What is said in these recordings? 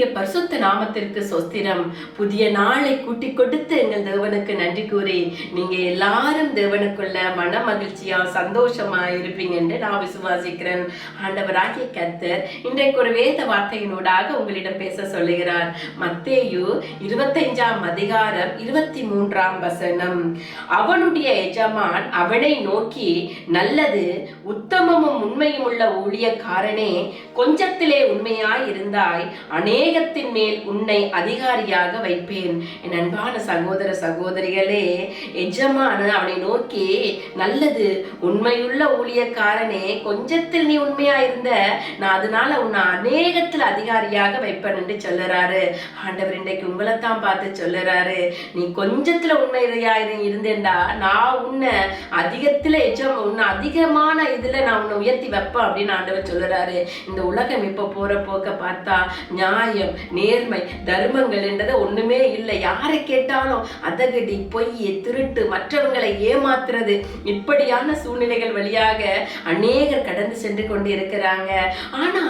கர்த்தருடைய பரிசுத்த நாமத்திற்கு சொஸ்திரம் புதிய நாளை கூட்டிக் கொடுத்து எங்கள் தேவனுக்கு நன்றி கூறி நீங்க எல்லாரும் தேவனுக்குள்ள மன மகிழ்ச்சியா சந்தோஷமா இருப்பீங்க என்று நான் விசுவாசிக்கிறேன். ஆண்டவராகிய கர்த்தர் இன்றைக்கு ஒரு வேத வார்த்தையினூடாக உங்களிடம் பேச சொல்லுகிறார். மத்தேயு இருபத்தைஞ்சாம் அதிகாரம் இருபத்தி மூன்றாம் வசனம். அவனுடைய எஜமான் அவனை நோக்கி நல்லது உத்தமமும் உண்மையும் உள்ள ஊழியக்காரனே கொஞ்சத்திலே உண்மையாய் இருந்தாய். அநேக அநேகத்தின் மேல் உன்னை அதிகாரியாக வைப்பேன். என் அன்பான சகோதர சகோதரிகளே எஜமான அவனை நோக்கி நல்லது உண்மையுள்ள ஊழியக்காரனே கொஞ்சத்தில் நீ உண்மையா இருந்த நான் அதனால உன்னை அநேகத்தில் அதிகாரியாக வைப்பேன் என்று சொல்லுறாரு. ஆண்டவர் இன்றைக்கு உங்களைத்தான் பார்த்து சொல்லுறாரு. நீ கொஞ்சத்துல உண்மையா இருந்தேன்டா. நான் உன்னை அதிகத்துல எஜம் உன்னை அதிகமான இதுல நான் உன்னை உயர்த்தி வைப்பேன் அப்படின்னு ஆண்டவர் சொல்லுறாரு. இந்த உலகம் இப்ப போற போக்க பார்த்தா நியாயம் நேர்மை தர்மங்கள் என்றது ஒண்ணுமே இல்லை. யாரை கேட்டாலும் அதகடி பொய் திருட்டு மற்றவங்களை ஏமாத்துறது இப்படியான சூழ்நிலைகள் வழியாக அநேகர் கடந்து சென்று கொண்டு இருக்கிறாங்க ஆனா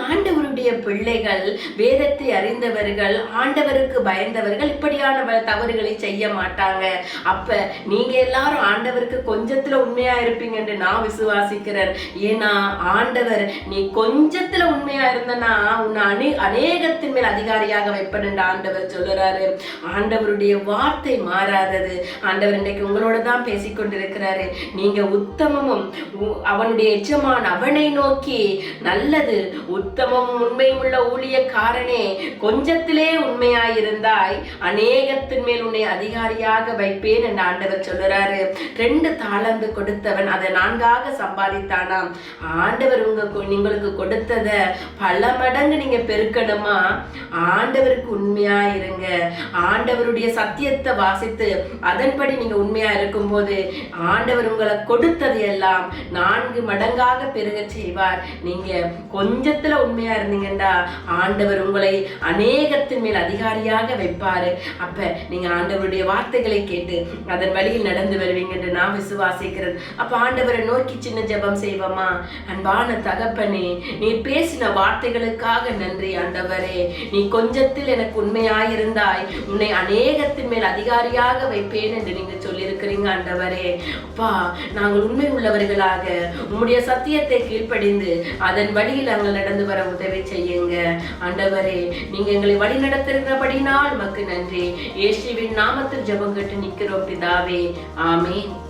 ஆண்டவருடைய பிள்ளைகள் வேதத்தை அறிந்தவர்கள் ஆண்டவருக்கு பயந்தவர்கள் இப்படியான தவறுகளை செய்ய மாட்டாங்க. அப்ப நீங்க எல்லாரும் ஆண்டவருக்கு கொஞ்சத்துல உண்மையா இருப்பீங்க என்று நான் விசுவாசிக்கிறேன். ஏன்னா ஆண்டவர் நீ கொஞ்சத்துல உண்மையா இருந்தனா உன்னை அநே அநேகத்தின் மேல் அதிகாரியாக வைப்பேன் என்று ஆண்டவர் சொல்லுறாரு. ஆண்டவருடைய வார்த்தை மாறாதது. ஆண்டவர் இன்றைக்கு உங்களோட தான் பேசிக்கொண்டிருக்கிறாரு நீங்க உத்தமமும் அவனுடைய எஜமான் அவனை நோக்கி நல்லது உத்தமமும் உண்மை உள்ள ஊழியக்காரனே கொஞ்சத்திலே உண்மையாயிருந்தாய். அநேகத்தின் மேல் உன்னை அதிகாரியாக வைப்பேன் என்று ஆண்டவர் சொல்லுறாரு. ரெண்டு தாளந்து கொடுத்தவன் அதை நான்காக சம்பாதித்தானாம். ஆண்டவர் உங்க உங்களுக்கு கொடுத்தத பல மடங்கு நீங்க பெருக்கணுமா? ஆண்டவருக்கு உண்மையா இருங்க ஆண்டவருடைய சத்தியத்தை வாசித்து அதன்படி நீங்க உண்மையா இருக்கும்போது ஆண்டவர் உங்களை கொடுத்தது எல்லாம் நான்கு மடங்காக பெருக செய்வார். நீங்க கொஞ்சத்துல உண்மையா இருந்தீங்க இருந்தீங்கன்னா ஆண்டவர் உங்களை அநேகத்தின் மேல் அதிகாரியாக வைப்பாரு. அப்ப நீங்க ஆண்டவருடைய வார்த்தைகளை கேட்டு அதன் வழியில் நடந்து வருவீங்க என்று நான் விசுவாசிக்கிறேன். அப்ப ஆண்டவரை நோக்கி சின்ன ஜெபம் செய்வோமா? அன்பான தகப்பனே நீ பேசின வார்த்தைகளுக்காக நன்றி ஆண்டவரே. நீ கொஞ்சத்தில் எனக்கு உண்மையாயிருந்தாய். உன்னை அநேகத்தின் மேல் அதிகாரியாக வைப்பேன் என்று நீங்க சொல்லியிருக்கிறீங்க ஆண்டவரே. அப்பா நாங்கள் உண்மை உள்ளவர்களாக உம்முடைய சத்தியத்தை கீழ்ப்படிந்து அதன் வழியில் நாங்கள் நடந்து வர உதவி செய்ய செய்யுங்க. ஆண்டவரே நீங்க எங்களை வழி நடத்திருக்கிறபடினால் மக்கு நன்றி. இயேசுவின் நாமத்தில் ஜெபம் கேட்டு நிற்கிறோம் பிதாவே. ஆமென்.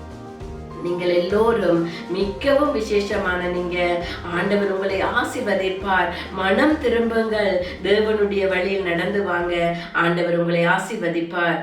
நீங்கள் எல்லோரும் மிகவும் விசேஷமான நீங்க. ஆண்டவர் உங்களை ஆசிர்வதிப்பார். மனம் திரும்புங்கள். தேவனுடைய வழியில் நடந்து வாங்க. ஆண்டவர் உங்களை ஆசிர்வதிப்பார்.